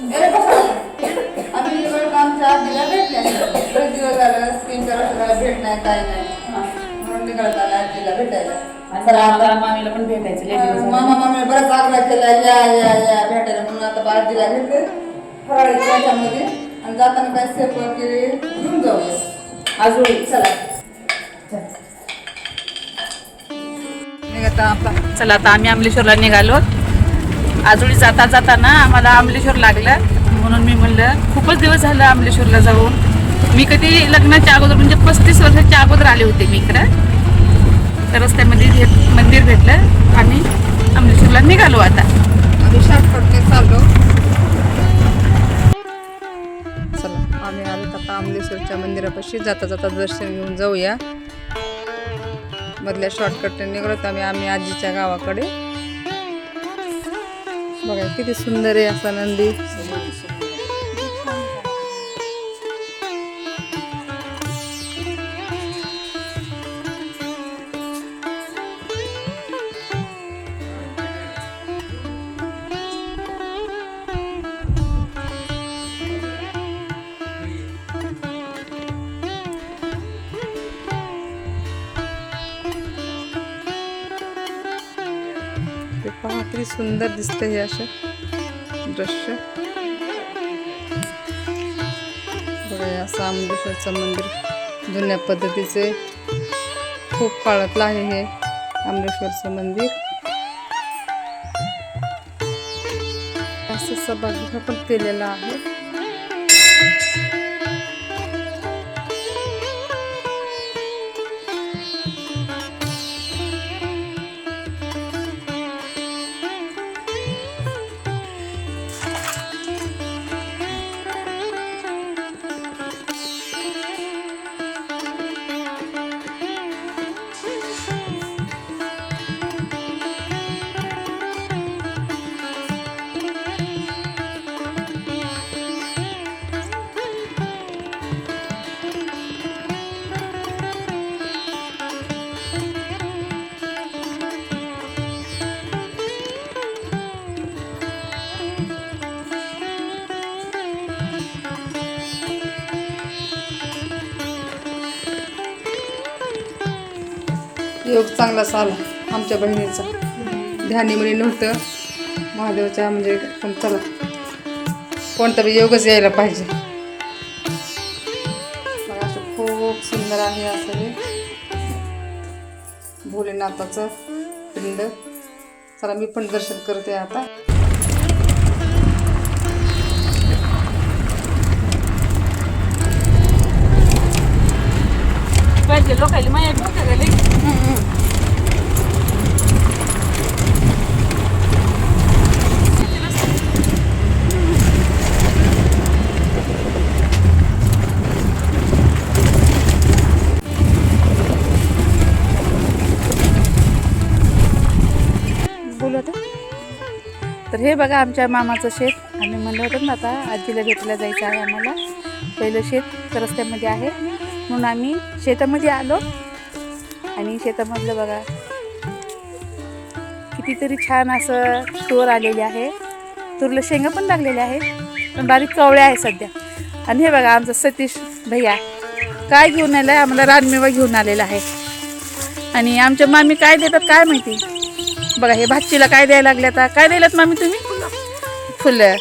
आम्ही आमच्या आजीला भेटले बरेच दिवस झालं भेट नाही काय नाही. म्हणून आला आजीला भेटायला. आणि आम्हाला मामीला पण भेटायचं लय दिवस झाले. मामा मामी बराच आग्रह केला या या या भेटायला. म्हणून आता फराळीच्या याच्यामध्ये. आणि जाताना काय सेप वगैरे घेऊन जाऊया. अजून. चला. निघता आपला. चला आता आम्ही अमलेश्वरला निघालो. आजोळी जाता जाताना आम्हाला अमलेश्वर लागलं. म्हणून मी म्हणलं खूपच दिवस झालं अमलेश्वरला जाऊन. मी कधी लग्नाच्या अगोदर म्हणजे पस्तीस वर्षाच्या अगोदर आले होते मी इकडं. तर रस्त्यामध्ये हे मंदिर भेटलं आम्ही अमलेश्वरला निघालो आता. चाललो चला. आम्ही आलो आता अमलेश्वरच्या मंदिरापाशी. जाता जाता दर्शन घेऊन जाऊया. मधल्या शॉर्टकटने निघालो तर आम्ही आम्ही आजीच्या गावाकडे. बघा किती सुंदर आहे असा नंदी. सुंदर दिसतं हे असं. दृश्य. बघा हे आंबेश्वरचं मंदिर जुन्या पद्धतीचे खूप काळातलं आहे हे आंबेश्वरचं मंदिर. असं सभागृह पण केलेलं आहे. योग चांगला आला आमच्या बहिणीचा. ध्यानी म्हणे नव्हतं. महादेवाच्या म्हणजे पण चला. कोणता बी योगच यायला पाहिजे. मला असं खूप सुंदर आहे असं हे. भोलेनाथाचं पिंड. चला मी पण दर्शन करते आता. हे बघा आमच्या मामाचं शेत. आम्ही म्हणलं होतं ना आता आजीला भेटायला जायचं आहे आम्हाला. पहिलं शेत रस्त्यामध्ये आहे. म्हणून आम्ही शेतामध्ये आलो. आणि शेतामधलं बघा कितीतरी छान असं तूर आलेली आहे. तुरलं शेंगा पण लागलेल्या आहेत पण बारीक कवळ्या आहे सध्या. आणि हे बघा आमचं सतीश भैया काय घेऊन आलं आहे आम्हाला रानमेवा घेऊन आलेला आहे. आणि आमच्या मामी काय देतात काय माहिती? बघा हे भाचीला काय द्यायला लागले आता? काय द्यायलात मामी तुम्ही? फुलं.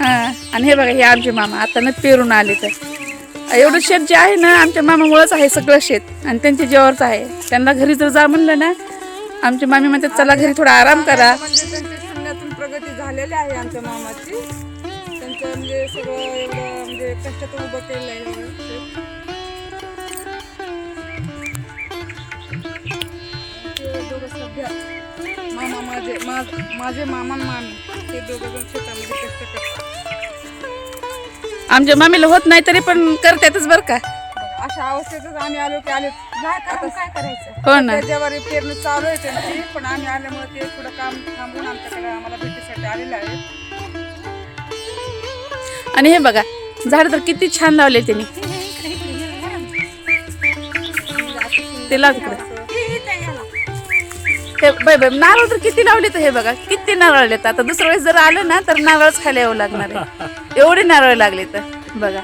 हां. आणि हे बघा हे आमचे मामा. आता न पेरून आले तर. एवढं शेत जे आहे ना आमच्या मामामुळंच आहे सगळं शेत. आणि त्यांच्या जेवावरच आहे. त्यांना घरी जर जा म्हणलं ना आमची मामी म्हणतात चला घरी थोडा आराम करा. प्रगती झालेली आहे आमच्या मामाची. त्यांचं म्हणजे सगळं एवढं म्हणजे कष्टातून उभं केलेलं आहे. सध्या मामा माझे माझ- माझे मामा ते दोघं शेतामध्ये कष्ट करतात. आमच्या मामीला होत नाही तरी पण करतातच बरं का. बघा, अशा अवस्थेतच आम्ही आलो की आले. आता. काय करायचं? हो ना. त्याच्यावर पेरणी चालू आहे त्यांची पण आम्ही आल्यामुळे ते थोडं काम थांबून आमच्याकडे आम्हाला भेटीसाठी आलेलं आहे आणि हे बघा झाड तर किती छान लावले त्यांनी. ते लाव तिकडे. हे बाय बाय नारळ तर किती लावले तर हे बघा किती नारळ आलेत आता दुसऱ्या वेळेस जर आलं ना तर नारळच खायला यावं लागणार आहे. एवढे नारळ लागले तर. बघा.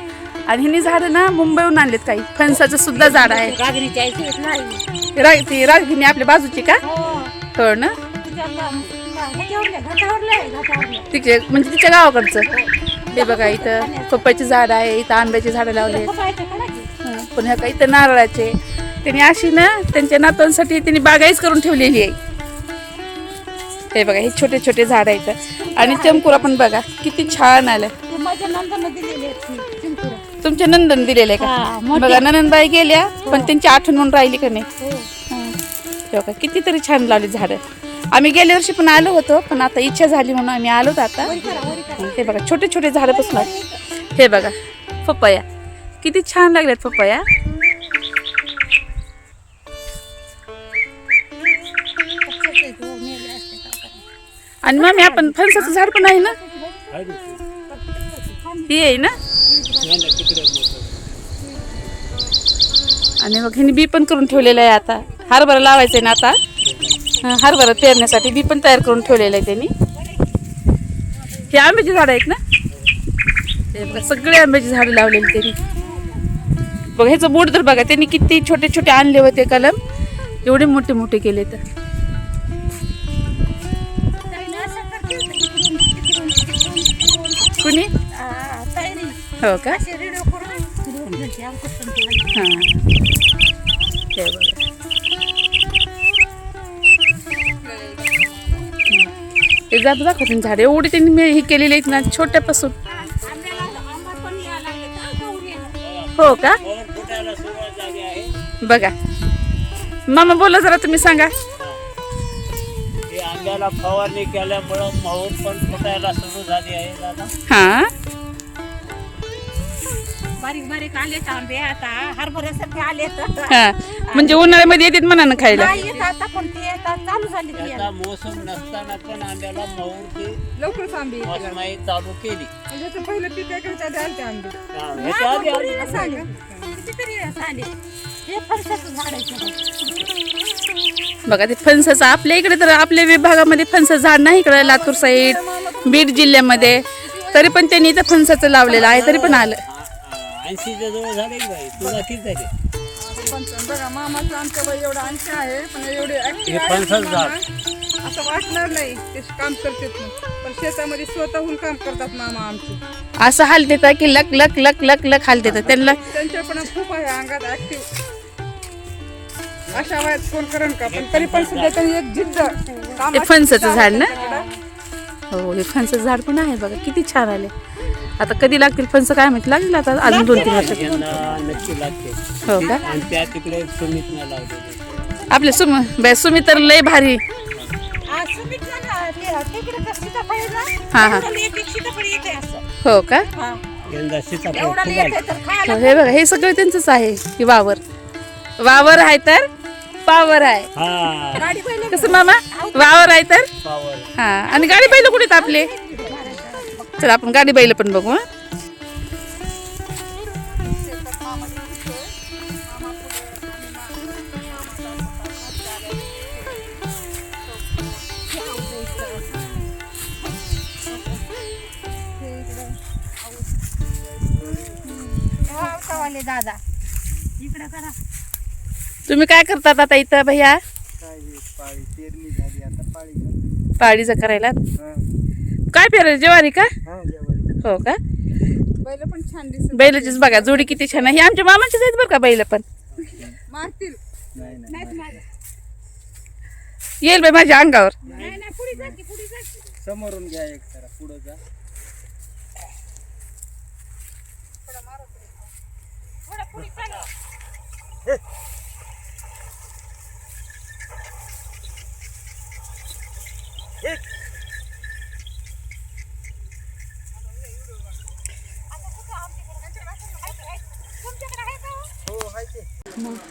आणि हिनी झाडं ना मुंबईहून आणलेत काही. फणसाचं सुद्धा झाड आहे. रागणीच्या आईची नाही रा- ती राजगिनी आपल्या बाजूची का? हो. हो ना? तिचे म्हणजे तिच्या गावाकडचं. हे बघा इथं पप्पाचे झाड आहे इथं आंब्याचे झाडं लावले पप्पाच्या कडाची हं, पुन्हा काही इथं नारळाचे. त्यांनी अशी ना त्यांच्या नातवांसाठी त्यांनी बागाईच करून ठेवलेली आहे. हे बघा हे छोटे छोटे झाड आहेत. आणि चमकुरा पण बघा किती छान आलं. तुमच्या नंदन दिलेलं हा, का. बघा नंदनबाई गेल्या पण त्यांची आठवण म्हणून राहिली का नाही? हो. हं. हे बघा कितीतरी छान लावली झाडं. आम्ही गेल्या वर्षी पण आलो होतो पण आता इच्छा झाली म्हणून आम्ही आलो आता. हं, हे बघा छोटे छोटे झाडं बसणार. हे बघा पपया. किती छान लागल्यात पपया. आणि मग आपण फणसाचं झाड पण आहे ना? हे आहे ना? आणि मग ह्यानी बी पण करून ठेवलेलं आहे आता. हरभरा लावायचं आहे ना आता. हरभरा पेरण्यासाठी बी पण तयार करून ठेवलेलं आहे त्यांनी. हे आंब्याची झाडं आहेत ना? सगळे आंब्याची झाडं लावलेली त्यांनी. बघा ह्याचं बोट तर बघा त्यांनी किती छोटे छोटे आणले होते कलम. एवढे मोठे मोठे केले तर. कुणी? हो का? हां. बघा जात दाखवते झाड. एवढी त्यांनी मी हे केलेली आहेत ना छोट्यापासून. हो का? बघा. मामा बोला जरा तुम्ही सांगा. आंब्याला फवारणी केल्यामुळं मऊर पण फुटायला सुरू झाली आहे दादा. हा? बारीक बारीक आले आंबे? आता हरभऱ्यासारखे आले. तर हा. म्हणजे उन्हाळ्यामध्ये येतात म्हणा ना खायला. नाही येत आता पण ते आता चालू झाली ती त्याचा मोसम नसताना पण आंब्याला मऊरची येतील. मोसमाई चालू केली. म्हणजे पहिलं पीक आधी आलते आंबे. हा, ह्याच्या आधी आली. कितीतरी आले हे फरशाचं झाड आहे. बघा ते फणसाचं आपल्या इकडे तर आपल्या विभागामध्ये फणसाचं झाड नाही इकडे लातूर साईड बीड जिल्ह्यामध्ये. तरी पण त्यांनी इथं फणसाचं लावलेलं आहे तरी पण आलं. ऐंशीच्या जवळ झाले की बाई तुला किती झाले पण बघा मामाचं आमच्या बाई एवढं अंश आहे पण एवढे हे ऍक्टिव्ह फणसाचं झाड. असं वाटणार नाही ते काम करतात. पण शेतामध्ये स्वतःहून काम करतात मामा आमचे. असं हाल देतात की लक लक लक लक लक हाल देतात त्यांना त्यांच्या पण खूप आहे अंगात ऍक्टिव्ह अशा वयात कोण करण का? पण तरी पण सुद्धा त्यांनी एक जिद्द हे फणसाचं झाड ना? हो हे फणसाचं झाड पण आहे बघा किती छान आले. आता कधी लागतील फणस काय माहिती? लागतील आता अजून दोन तीन नक्की लागते हो का? आणि त्या तिकडे सुमितनं लावलेले आपले सुम बाई सुमी तर लय भारी. हा, हा. सीताफळ येते असं. हो का? हा. यंदा सीताफळ एवढं खूप येते आलं. तर खायला हो, हे बघा हे सगळं त्यांचंच आहे ही वावर. वावर आहे तर? पावर आहे हा गाडी पहिले कसं मामा वावर आहे तर पावर हा आणि गाडी बैल कुठे आहेत आपले तर आपण गाडी बैल पण बघू हं. दादा इकडे करा तुम्ही काय करतात आता इथं भैया? पाळीचं करायला? काय पेरायचं ज्वारी का? हो का? बैल पण छान दिसत बैलाचीच बघा जोडी किती छान आहे. ही आमच्या मामाचीच आहेत बरं का बैल पण. मारतील. येईल बाई माझ्या अंगावर. नाही नाही पुढे जा की पुढे जा की. समोरून घ्या एक जरा पुढे जा. थोडं पुढे चला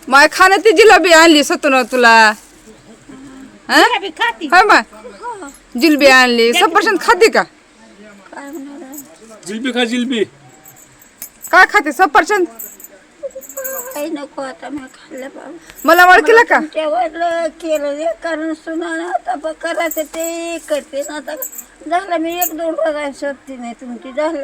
माय खाणं ती जिलेबी आणली सतून तुला. हं? माय? जिलबी आणली. सफरचंद खाते का? जिलबी खा जिलबी. काय खाते? सफरचंद? काही नको आता मी खाल्लं बाबा. मला ओळखीला का? तुमच्या वडलं केलं रे कारण सुना आता बघ करायचं ते करते ना आता. झालं मी एक दोन बघायला शक्ती नाही तुमची झालं.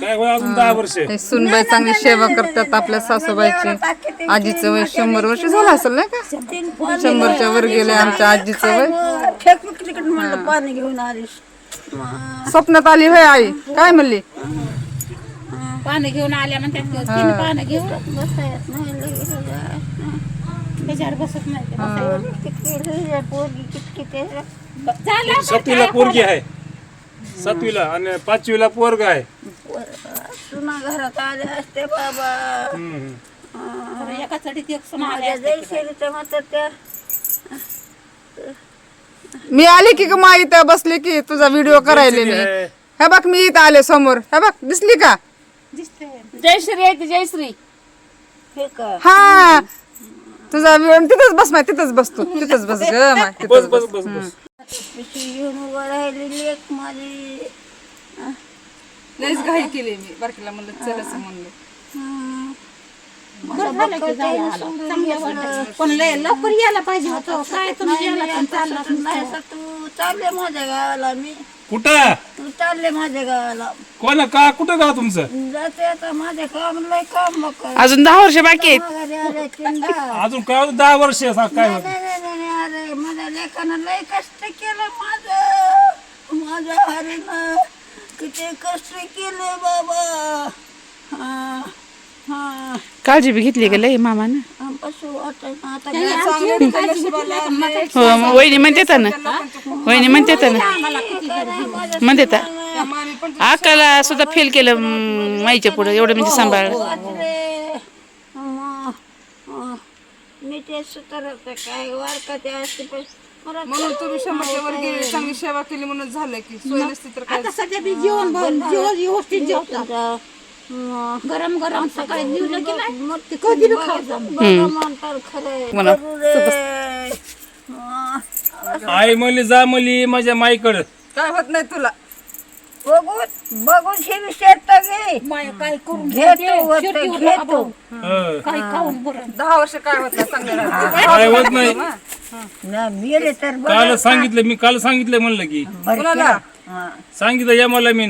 काय वय अजून दहा वर्ष? सुनबाई चांगली सेवा करतात आपल्या सासूबाईची. आजीचं वय शंभर वर्ष झालं असेल नाही का? तीन पाणी शंभरच्या वर गेले आमच्या आजीचं वय. मग? फेक तिकडे म्हणलं पाणी घेऊन आलीस. मग स्वप्नात आली होय आई. काय म्हणली? पाणी घेऊन आल्या म्हणतात तिने पाणी घेऊन. नाही लगेच जायत नाही. त्याच्यावर बसत नाही पोरगी कितकी लई, पोरगी कितकी ते. झालं सातवीला पोरगी आहे. सातवीला आणि पाचवीला पोरग आहे. सुना घरात आले असते बाबा. एका चढीत एक सुना माझ्या जैसेरीचं म्हणतात त्या. मी आले की ग मा इथं बसले की तुझा व्हिडिओ करायले. हे बघ मी इथं आले समोर. हे बघ दिसली का? जयश्री आहे ती जयश्री हे का? हा. तुझा व्हिडिओ तिथंच बस माय तिथंच बसतो तिथंच बस ग माय बस तिथंच बस बस घेऊन उभं राहिलेली एक माझी लयच घाई केली मी बारकीला म्हणलं चल असं म्हणलं. हं. मला बघता येईना सोडून घेतलं. पण लय लवकर यायला पाहिजे होतं. काय तुम्ही आता तसं नाही, आता तू चालले माझ्या गावाला मी. कुठं? तू चालले माझ्या गावाला. कोण का? कुठं गाव तुमचं? जाते आता माझ्या काम लय काम बघ अजून दहा वर्ष बाकी आहेत. चिंता अजून काय? दहा वर्ष सा- काय होतं? नाही, नाही, नाही, नाही, अरे माझ्या लेखानं लय कष्ट केलं माझं. माझ्या हरीनं किती कष्ट केले बाबा. हा. काळजी बी घेतली का लय मामानं? हो मग वहिनी म्हणते ना. वहिनी म्हणते ना. म्हणते अक्काला सुद्धा फेल केलं माईच्या पुढे एवढं म्हणजे सांभाळलं वाचले म, ते सुधारत काय वारका ते असते पण म्हणून तुम्ही शंभरच्या वर गेली चांगली सेवा केली म्हणून झालं की सोय नसती तर काय गरम गरम सकाळी निवलं की नाही? ते कधी म्हणतात खरं म्हणा. करू रे. अ, आई म्हणली जा म्हणली माझ्या माईकडं. काय होत नाही तुला? बघून बघून हे तर घे. काय करून घेतो? होतं, घेतो हं. दहा वर्ष काय होत नाही चांगलं राहतं. काय होत नाही? ना मेले तर बघ काल सांगितलं मी काल सांगितलं म्हणलं की. कुणाला? हा. सांगितलं या मला मी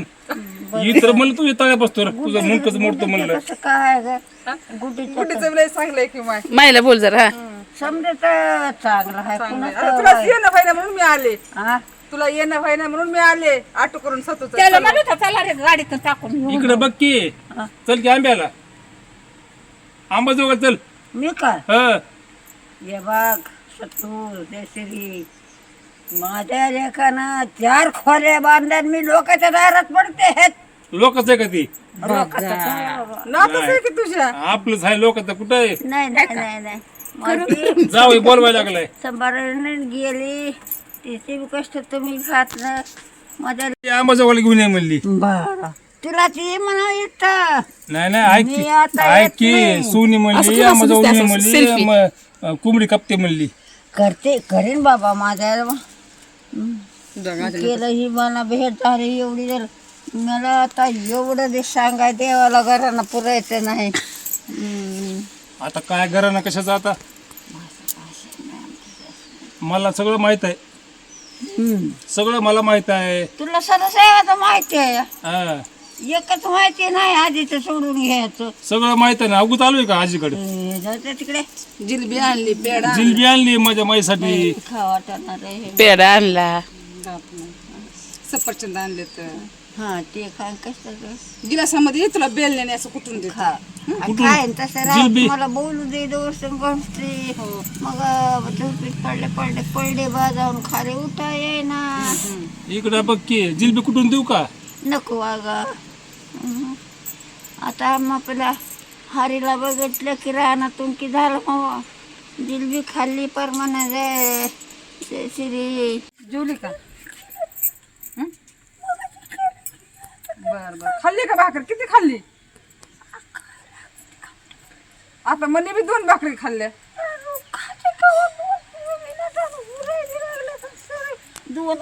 इतर म्हणलं तुझ्या तळ्या बसतो. तुझं मुंडकच मोडतो म्हणलं. कसं काय ग? गुढीचं कुठेच लय की माय. बोल जरा हा. समजा तर चांगलं आहे अरे कुणाचं तुला येणं म्हणून मी आले. हा? तुला येणं व्हायना म्हणून मी आले. ऑटो करून सतू त्याला म्हणत चला रे गाडीतून टाकून इकडे बघ की. चल की आंब्याला. आंबाजोगा चल. मी काय? ह. ये बघ सत्तूर देसरी माझ्या लेखानं चार खोल्या बांधल्यात मी लोकांच्या दारात पडते. आहेत लोकच आहे का ती? नातच आहे. की तुझ्या? आपलंच आहे लोकच कुठं आहे? नाही नाही नाही नाही. माझी जाऊ बोलवायला लागलाय. संभारण गेली. तिचे बी कष्ट तुम्ही खात नाही माझ्या ती आंबाजोगाला घेऊन ये म्हणली. बरं. तुला ती म्हणा येतं नाही नाही ऐक मी की आता ऐक येत की. नाही. सोनी म्हणली आंबाजोगाला ये म्हणली म- कोंबडी कापते म्हणली. करते करीन बाबा माझ्या केलं ही मला भेट झाली एवढी जर मला आता एवढं ते सांगाय देवाला घरानं पुरायचं नाही. हम्म. आता काय करा ना कशाचं आता? मला सगळं माहीत आहे. हम्म. सगळं मला माहीत आहे. तुला सदा साहेबाचं माहिती आहे. हा. एकच माहिती नाही आधीच सोडून घ्यायचं. सगळं माहीत आहे ना? अगोदर आलोय का आजीकडे? हे जाऊ दे तिकडे. जिलबी आणली पेडा जिलबी आणली माझ्या माईसाठी. खा वाटणार आहे पेढा आणला. सफरचंद आणले तर. हा ते खा कसं गिलासामध्ये ये तुला बेलण्याने असं कुठून देत? खा. खायन तसं राहत जिलबी. मला बोलू दे दोस्त गोष्टी मग झोपीत पडले पडले पडले बाजावून खाली उठा ये ना इकडे बघ की जिलबी कुठून देऊ का? नको वागा हं. आता आम्ही आपल्या हरीला बघितलं की रानातून की झालं मग जिलबी खाल्ली परमाने रे जय श्री. जेवली का? हं? बर बर. खाल्ली का भाकर? किती खाल्ली? आता मने बी दोन भाकरी खाल्ल्या. दोन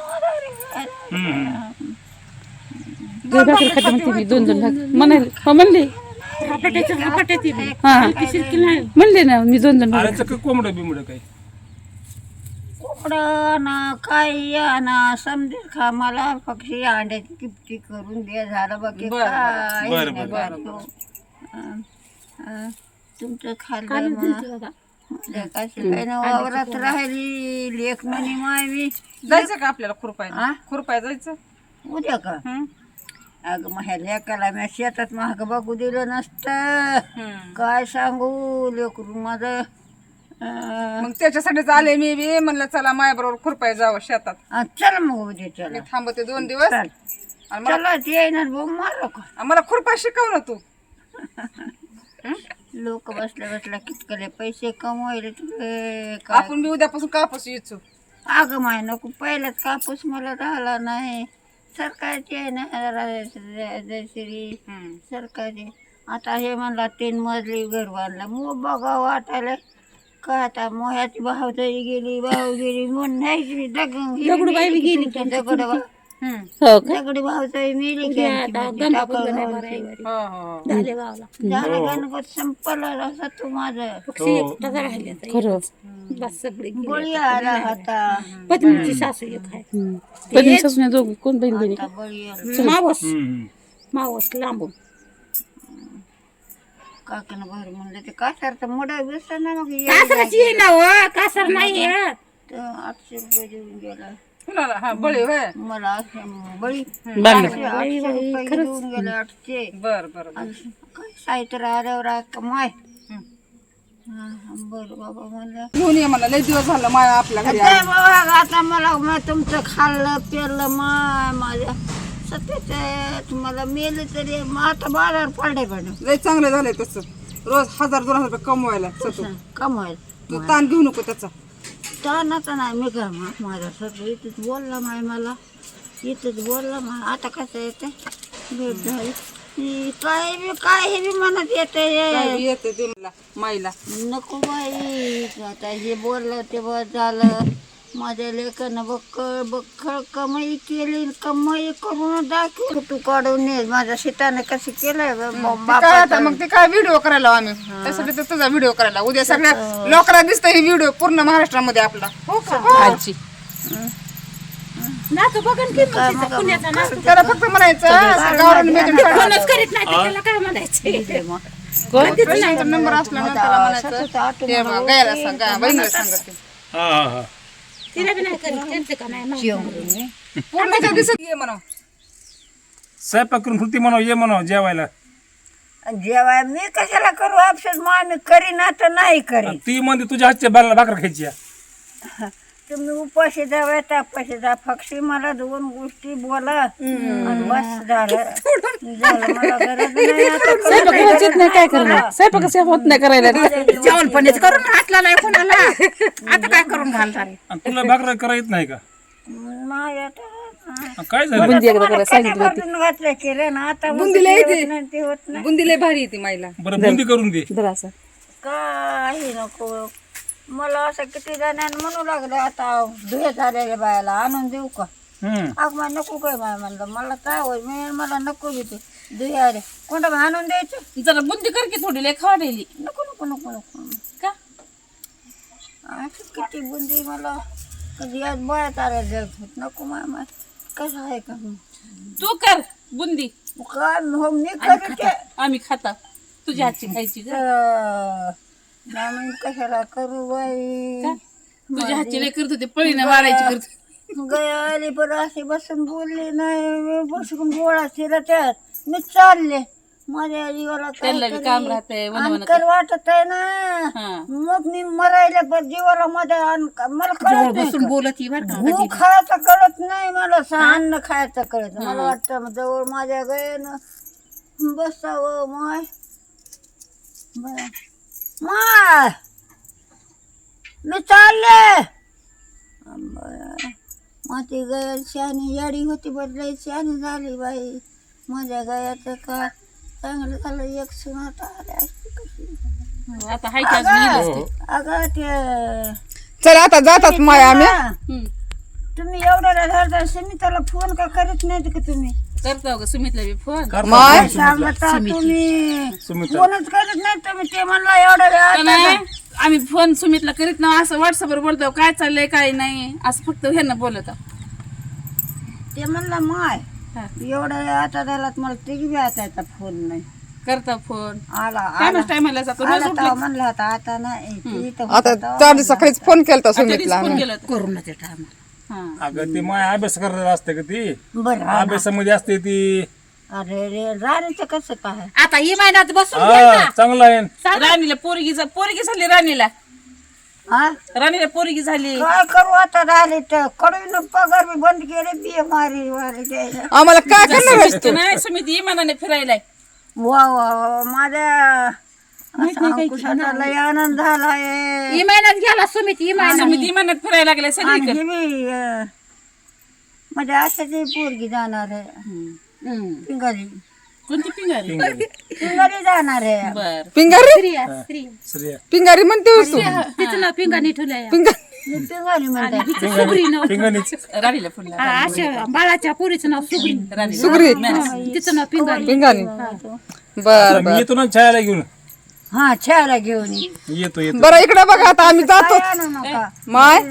हम्म. दोन भाकरी खाल्ली म्हणते मी दोन दोन भाग म्हणाली. हो म्हणली. हा. म्हणले ना मी दोन दोन आणायचं का कोंबडं बिंबडं काय? कोंबडं ना काही या ना समजेल खा मला? पक्षी अंड्याची किपटी करून दे झालं बाकी काय. बरं, नाही बरं. बाकी. अं, अं, तुमचं खाल्लं लेकाची काही ना वावरात राहिली लेख म्हणे माय मी जायचं का आपल्याला खुरपायला? हा? खुरपाय जायचं? उद्या का? हं? अगं माझ्या लेकाला मी शेतात महाग बघू दिलं नसतं. काय सांगू लेकरू माझं? मग त्याच्यासाठीच आले मी बी. म्हणलं चला माझ्याबरोबर खुरपाय जावं शेतात. अं, चल मग उद्या चला. मी थांबते दोन दिवस. चल. आणि मला चला ते येणार भाऊ मारो का? आणि मला खुरपाय शिकव ना तू. लोक बसल्या बसल्या कितकले पैसे कमवायले तुले काय? आपण बी उद्यापासून कापूस येचू अगं माय नको. पहिलाच कापूस मला राहिला नाही. सरकारची आहे ना जयश्री सरकारची. आता हे म्हणला तीन मजली घर बांधला. मग बघा वाटायला का आता मोह्याची भाव तरी गेली भाव गेली म्हणून नाही दगड गेली दगड हो का? दगडी तरी मिली आमची म्हणजे भावाची. हो हो. झालं गणपत संपलं असं तू माझं. हो. खरं बळी आला आता पत्नीची सासू एक आहे. दोघं कोण बहीण बहिणी आता बळी आला. मावस. मावस लांबून. काकानं भर म्हणलं ते कासारचं मोठा दिसत ना मग ये कासराची आहे ना हो कासर नाही आहे. तर आठशे रुपये देऊन गेला. कुणाला हा बळी होय. मला असे बळी बांगला. आठशे आठशे रुपये देऊन गेले आठशे. बर बर बर. आणि काय साहित्य आल्यावर आ- कमाय? हा, बरं बाबा म्हणलं. घेऊन ये मला लय दिवस झालं माया आपल्या घरी काय बाबा आता मला तुमचं खाल्लं पेरलं माय माझ्या सत्याच मला मेलं तरी मग आता बाजार पडले पण लय चांगलं झालंय तसं. रोज हजार दोन हजार रुपये कमवायला सतू कमाय तू ताण घेऊ नको त्याचा. तानाचा नाही मी मा- माझा सगळं इथंच बोलला माय मला. इथंच बोलला माय आता कसं येते भेट झाली. ही काय बी काय बी म्हणत येते काय बी येते ते मला माईला. नको बाई आता हे बोललं ते बस झालं. माझ्या लेकानं बक्कळ बक्कळ कमाई केली कमाई करून दाखव तू काढून ये माझ्या शेताने कशी केलंय काय आता मग ते काय व्हिडिओ करायला आम्ही? त्यासाठी तर तुझा व्हिडिओ करायला उद्या सगळ्या लोकांना दिसतं ही व्हिडिओ पूर्ण महाराष्ट्रामध्ये आपला. हो का? आजी. नातू बघन की मग तिचा पुण्याचा नातू. त्याला फक्त म्हणायचं गावरान मेजून करीत नाही तर त्याला काय म्हणायचं? पैशाचा नंबर असला ना त्याला म्हणायचं. ते मग गायला सांगा बहिणीला सांगा ते हा हा हा. तिला बी नाही करीत त्यांचं का नाही माहीत. पूर्णच्या दिसत ये म्हणा. स्वयंपाक करून फुलती म्हणावं ये म्हणावं जेवायला. जेव्हा मी कशाला करू? ऑप्शन मग आम्ही करीना तर नाही करी ती म्हणते तुझ्या हातच्या बाला भाकर खायची. तुम्ही उपाशी जावा तापाशी जा. फक्षी मला दोन गोष्टी बोला. आणि बस झालं. झालं मला गरज नाही. आता स्वयंपाक करायचं येत नाही काय करणार स्वयंपाक होत नाही करायला. जेवण पण करून घातला नाही कोणाला. आता काय करून घालणार? आणि तुला भाकर करा येत नाही का? नाही आता आणि काय झालं? बुंदी एकदा करायला सांगितलं होती. काढून घातलं केलं ना आता बुंदीला येते. होत नाही, ते. होत नाही. बुंदी लय भारी येते माईला. बरं बुंदी करून दे. जरा असं. काही नको. मला असं किती जणांनी म्हणू लागलं आता धुळे झालेल्या बायाला आणून देऊ का? हम्म. अग मला नको काय माय म्हणलं. मला काय होय मी मला नको देते धुळे आले. कोणता बाई आणून द्यायचं? जरा बुंदी कर की थोडी लय खावडेली. नको नको नको नको. का? किती बुंदी मला. कधी आज बळ्यात आल्या जग नको माय माय. कसं आहे का? तू कर बुंदी. काय हो मी करते आम्ही खाता. तुझ्या हातची खायची ग. तर नाही कशाला करू बाई? तुझ्या हातची लय करत होते पळीने मारायची करत गया आली पण अशी बसून बोलली नाही मी बसून गोळा त्यात मी चालले. माझ्या जीवाला त्यांना बी काम राहतंय, वन- वन अनकर वाटत आहे ना? मग मी मरायला पण जीवाला माझ्या अन- मला कळत नाही बसून बोलत ही बरं का खायचं कळत नाही मला सा- अन्न खायचं कळत नाही. मला वाटतं मग जवळ माझ्या गयानं बसावं माय. बरं. माय मी चालले बरं. माझी गया शहाणी याडी होती बदलाय शहाणी झाली बाई माझ्या गयाचं का चांगलं झालं एक सुनात आल्या असती कशी आता हाय की अजून. अगं ते चल आता जातात माया आम्ही. तुम्ही एवढ्याला झालं मी त्याला फोन का करीत नाही का तुम्ही करतो ग सुमितला बी फोन. सांगता तुम्ही सुमित्रा फोनच करत नाही तुम्ही ते म्हणला एवढं वेळ तर आता नाही? आम्ही फोन सुमितला करीत ना असं व्हॉट्सअपवर बोलतो काय चाललंय काय नाही असं फक्त ह्यांना बोलत. ते म्हणलं माय हा. एवढं वेळ आता झाला तर मला तिघी बी आता येतात फोन नाही. करता फोन आला आला. टायमाच टायमाला जातो रोज आला उठलं तेव्हा म्हणलं होता आता नाही ती इथं आता होता चार दिवसाखालीच फोन केलता कधीच सुमितला फोन. केला होता. कोरोनाच्या टायमाला अगं ती माय अभ्यास करत असते का ती. बरं हा ना. अभ्यासामध्ये असते ती. अरे रे राणीचं कसं काय? आता ही महिन्यात बसून हा चांगला आहे. राणीला पोरगी पोरगी झाली राणीला. हा? राणीला पोरगी झाली. काय करू आता राहिले तर? कडून पगार बी बंद केले बिमारी वारी द्यायला. आम्हाला काय करणार आहेस नाही सुमित इमानाने फिरायलाय. वा वा वा. माझ्या अंकुशाचा लय आनंद झालाय. इमानात गेला सुमित इमान सुमित इमानात फिरायला लागलाय आणि सगळीकडे हे बी अं, माझ्या आशाची पोरगी जाणार आहे. पिंगारी. कोणती पिंगारी? पिंगारी. जाणार आहे. बर. पिंगारी? श्रेया पिंगारी म्हणते तू. तिचं नाव पिंगाणी ठेवलंय. पिंगारी. मी पिंगारी म्हणते. पिंगणीच राणीला फोन लावला. बाळाच्या पोरीचं नाव सुगरी राणीला. सुगरी तिचं नाव पिंगारी. पिंगारी. बर मी येतो ना छायाला घेऊन. हा छायला घेऊन ये. येतो येतो. बरं इकडे बघा आता आम्ही जातो. काय आणू नका. माय? एक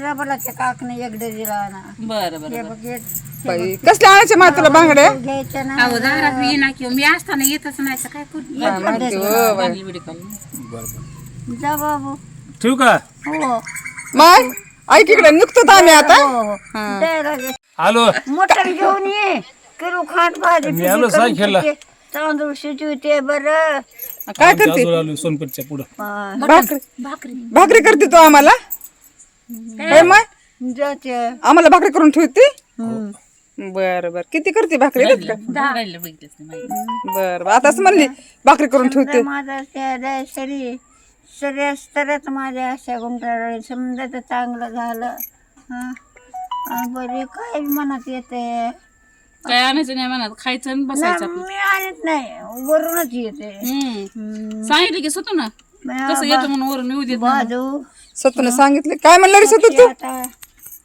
बरं बरं हे. बघ बाई कसले आणायचे माय तुला बांगड्या घ्यायच्या ना. अहो दारात येईना किंवा मी असताना येतच नाही तर काय करू? काय माहिती हो बाई. राणीला व्हिडिओ कॉल. बरं बरं. जा बाबू. ठेवू का? हो. माय ऐक इकडे निघतो आम्ही आता. हो हो. द्यायला घे. आलो. मटण घेऊन ये. किलो खाट भाजी मी आलो. तांदूळ शिजवते बरं. काय करते? आजोळ आलो सोनपेठच्या पुढं. हा, भाकरी. भाकरी. करते तू आम्हाला? होय माय जाते. आम्हाला भाकरी करून ठेवते? बर बर. किती करते भाकरी येतात का. बर बर. आताच म्हणली भाकरी करून ठेवते. माझा त्या सरी सगळ्याच तरच माझ्या अशा गुंटाळी समजा तर चांगलं झालं. हा. आणि बरे. काय मनात येते काय आणायचं नाही म्हणत खायचं आणि बसायचं आपलं. मी आणत नाही. वरूनच येते. हम्म. सांगितलं की स्वतः ना? कसं येतं म्हणून वरून येऊ देत नाही. बाजू. सतून सांगितले. काय म्हणलं रे सतू तू? आता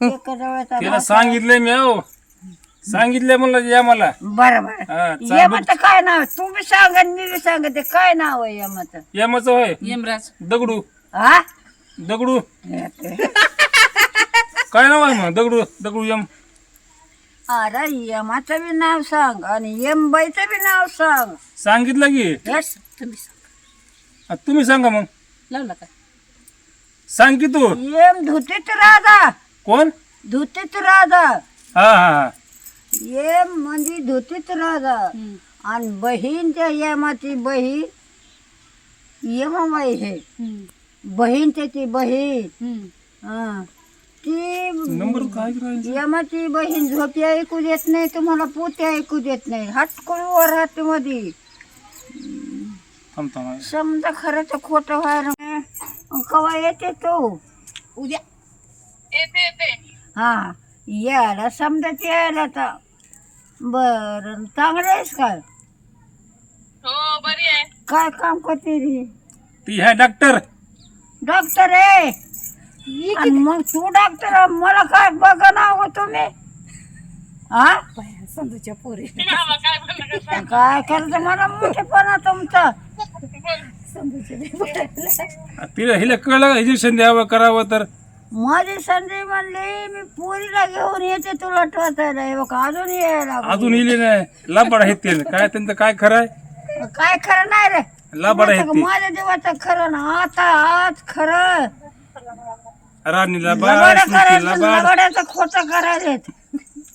एका जवळचा तिला सांगितलंय मी अहो सांगितलंय म्हणलं या मला. बरं बरं. हा यमाचं काय नाव? आहे? तू बी सांग आणि मी बी सांगते. काय नाव आहे यमाचं यमाचं होय. यमराज. दगडू. हा? दगडू. काय नाव आहे मग? दगडू. दगडू यम. अरे यमाचं बी नाव सांग आणि यमबाईचं बी नाव सांग. सांगितलं की? यस आ, तुम्ही सांगा मग. लावला का? सांग की तू. यम धुतीत राजा कोण? धुतीत राजा हा हा हा. यम म्हणजे धुतीत राजा आणि बहीण त्या यमाची बहीण यमाबाई हे. बहीण त्याची बहीण हा. ती नंबर काय करायचं? यमाची बहीण झोपी ऐकू देत नाही तुम्हाला पोते ऐकू देत नाही. हटकून वर हात मध्ये थांब थांब. समजा खरं तर खोटं व्हायला कवा येते तो? उद्या. हा यायला समजा ते यायला तर बर चांगलं आहेस काय काय काम करते रे ती ह्या डॉक्टर डॉक्टर आहे? आणि मग तू डॉक्टर मला काय बघा ना हो तुम्ही. हा? संधूच्या पोरी. काय करत मला मोठेपणा तुमचा? तिला हिला कळलं इंजेक्शन द्यावं करावं तर. माझी संधी म्हणली मी पुरीला घेऊन येते तुला टोचायला. हे बघ अजून यायला. अजून इली नाही. लाबाड आहेत ते. काय त्यांचं काय खरं आहे काय खरं नाही रे. लाबाड आहेत माझ्या देवाचं खरं ना आता आज खरं. ते राणी लाबाड करायचं लबाडाचं खोटं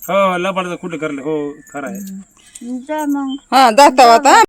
हो लाबाडचं कुठं करलं हो खरं आहे. जा मग. हा जाता आता